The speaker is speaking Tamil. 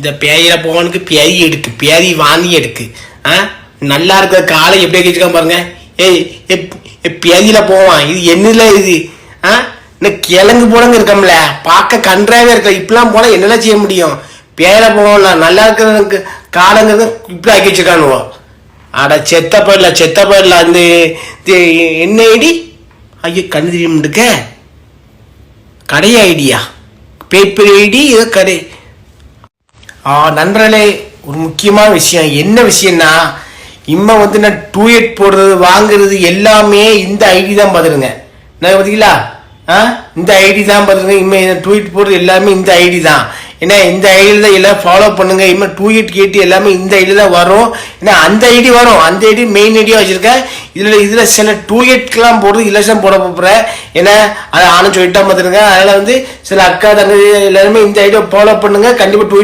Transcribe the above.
இந்த பேயில போவனுக்கு பேரி எடுக்கு பேதி வாங்கி எடுக்கு. ஆ? நல்லா இருக்கிற காலை எப்படி வச்சுக்காம பாருங்க. ஏய் பேரியில போவான். இது என்னல இது? ஆ? இன்னும் கிழங்கு போலங்க இருக்கம்ல. பார்க்க கன்றாவே இருக்க இப்படிலாம் போனால் என்னெல்லாம் செய்ய முடியும்? பேயில போவோம்ல நல்லா இருக்கிறதுக்கு காலங்கிறது இப்படி ஆக்கி வச்சிருக்கானுவோ. அட செத்த போயிடல செத்த போயிடல அந்த இது என்ன ஐடி? ஐயோ கண்ணு இருக்க கடை ஐடியா. பேப்பர் ஐடி ஏதோ கடை. நண்பர்களே ஒரு முக்கியமான விஷயம். என்ன விஷயம்னா இம்மா வந்து நான் டூ எட் போடுறது வாங்குறது எல்லாமே இந்த ஐடி தான் பார்த்துருங்க. என்ன பார்த்தீங்களா? ஆ இந்த ஐடி தான் பார்த்துருங்க. இம்மா டூ எட் போடுறது எல்லாமே இந்த ஐடி தான். ஏன்னா இந்த ஐடியில் தான் எல்லாம் ஃபாலோ பண்ணுங்க. இம்மா டூ கேட்டு எல்லாமே இந்த ஐடியில் தான் வரும். ஏன்னா அந்த ஐடி வரும். அந்த ஐடி மெயின் ஐடியாக வச்சுருக்கேன் இதில் இதில் சில டூ போடுறது இலட்சம் போட போகிறேன் ஏன்னா அதை ஆணும் சொல்லிட்டா பார்த்துருங்க. அதனால் வந்து சில அக்கா தங்க எல்லாருமே இந்த ஐடியை ஃபாலோ பண்ணுங்க. கண்டிப்பாக டூ